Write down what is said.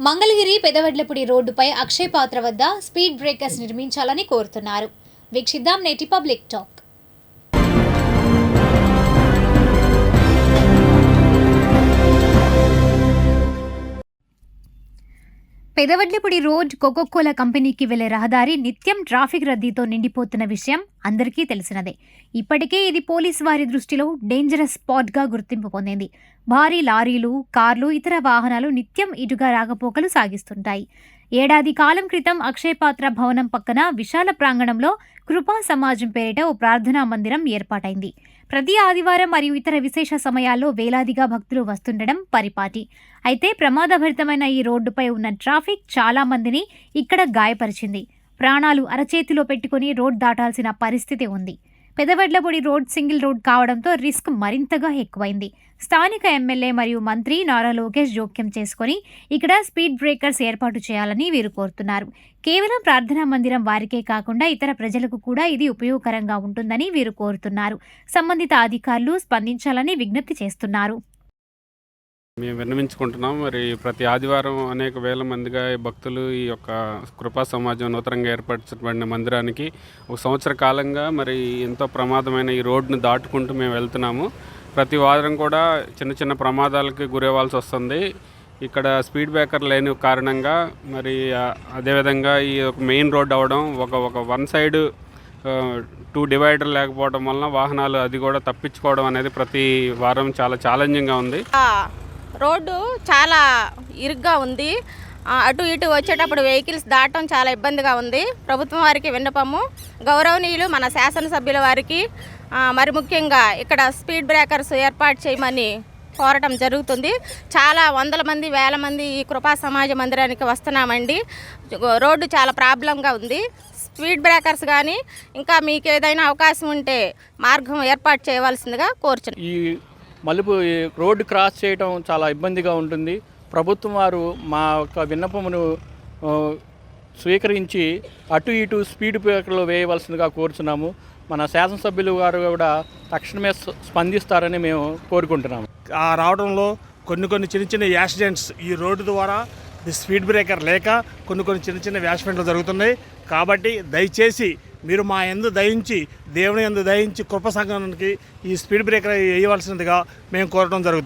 మంగళగిరి పెదవడ్లపూడి రోడ్డుపై అక్షయ్ పాత్ర వద్ద స్పీడ్ బ్రేకర్స్ నిర్మించాలని కోరుతున్నారు. వీక్షిద్దాం నేటి public talk. Pedavadlapudi road coca cola కంపెనీకి వెళ్ళే రహదారి నిత్యం ట్రాఫిక్ రద్దీతో నిండిపోతున్న విషయం అందరికీ తెలిసినదే. ఇప్పటికే ఇది పోలీస్ వారి దృష్టిలో డేంజరస్ స్పాట్గా గుర్తింపు పొందింది. భారీ లారీలు కార్లు ఇతర వాహనాలు నిత్యం ఇటుగా రాకపోకలు సాగిస్తుంటాయి. ఏడాది కాలం క్రితం అక్షయపాత్ర భవనం పక్కన విశాల ప్రాంగణంలో కృపా సమాజం పేరిట ఓ ప్రార్థనా మందిరం ఏర్పాటైంది. ప్రతి ఆదివారం మరియు ఇతర విశేష సమయాల్లో వేలాదిగా భక్తులు వస్తుండడం పరిపాటి. అయితే ప్రమాదభరితమైన ఈ రోడ్డుపై ఉన్న ట్రాఫిక్ చాలా మందిని ఇక్కడ గాయపరిచింది. ప్రాణాలు అరచేతిలో పెట్టుకుని రోడ్ దాటాల్సిన పరిస్థితి ఉంది. పెదవడ్లపొడి రోడ్ సింగిల్ రోడ్ కావడంతో రిస్క్ మరింతగా ఎక్కువైంది. స్థానిక ఎమ్మెల్యే మరియు మంత్రి నారా లోకేష్ జోక్యం చేసుకుని ఇక్కడ స్పీడ్ బ్రేకర్స్ ఏర్పాటు చేయాలని వీరు కోరుతున్నారు. కేవలం ప్రార్థనా మందిరం వారికే కాకుండా ఇతర ప్రజలకు కూడా ఇది ఉపయోగకరంగా ఉంటుందని వీరు కోరుతున్నారు. సంబంధిత అధికారులు స్పందించాలని విజ్ఞప్తి చేస్తున్నారు. మేము విన్నవించుకుంటున్నాం. మరి ప్రతి ఆదివారం అనేక వేల మందిగా ఈ భక్తులు ఈ యొక్క కృపా సమాజం నూతనంగా ఏర్పరచబడిన మందిరానికి ఒక సంవత్సర కాలంగా మరి ఎంతో ప్రమాదమైన ఈ రోడ్ను దాటుకుంటూ మేము వెళ్తున్నాము. ప్రతి వారం కూడా చిన్న చిన్న ప్రమాదాలకి గురవ్వాల్సి వస్తుంది. ఇక్కడ స్పీడ్ బ్రేకర్ లేని కారణంగా మరి అదేవిధంగా ఈ ఒక మెయిన్ రోడ్ అవడం ఒక ఒక వన్ సైడ్ టూ డివైడర్ లేకపోవడం వలన వాహనాలు అది కూడా తప్పించుకోవడం అనేది ప్రతి వారం చాలా ఛాలెంజింగ్గా ఉంది. రోడ్డు చాలా ఇరుగ్గా ఉంది. అటు ఇటు వచ్చేటప్పుడు వెహికల్స్ దాటం చాలా ఇబ్బందిగా ఉంది. ప్రభుత్వం వారికి విన్నపము గౌరవనీయులు మన శాసనసభ్యుల వారికి మరి ముఖ్యంగా ఇక్కడ స్పీడ్ బ్రేకర్స్ ఏర్పాటు చేయమని కోరటం జరుగుతుంది. చాలా వందల మంది వేల మంది ఈ కృపా సమాజ మందిరానికి వస్తున్నామండి. రోడ్డు చాలా ప్రాబ్లంగా ఉంది. స్పీడ్ బ్రేకర్స్ కానీ ఇంకా మీకు ఏదైనా అవకాశం ఉంటే మార్గం ఏర్పాటు చేయవలసిందిగా కోరుచున్నాను ఈ మలుపు రోడ్డు క్రాస్ చేయడం చాలా ఇబ్బందిగా ఉంటుంది. ప్రభుత్వం వారు మా యొక్క విన్నపమును స్వీకరించి అటు ఇటు స్పీడ్ బ్రేకర్లు వేయవలసిందిగా కోరుచున్నాము. మన శాసనసభ్యులు గారు కూడా తక్షణమే స్పందిస్తారని మేము కోరుకుంటున్నాము. ఆ రావడంలో కొన్ని కొన్ని చిన్న చిన్న యాక్సిడెంట్స్ ఈ రోడ్డు ద్వారా స్పీడ్ బ్రేకర్ లేక కొన్ని కొన్ని చిన్న చిన్న యాక్సిడెంట్లు జరుగుతున్నాయి. కాబట్టి దయచేసి మీరు మా ఎందు దయించి దేవుని ఎందు దయించి కృప సంఘానికి ఈ స్పీడ్ బ్రేకర్ వేయవలసినదిగా మేము కోరడం జరుగుతుంది.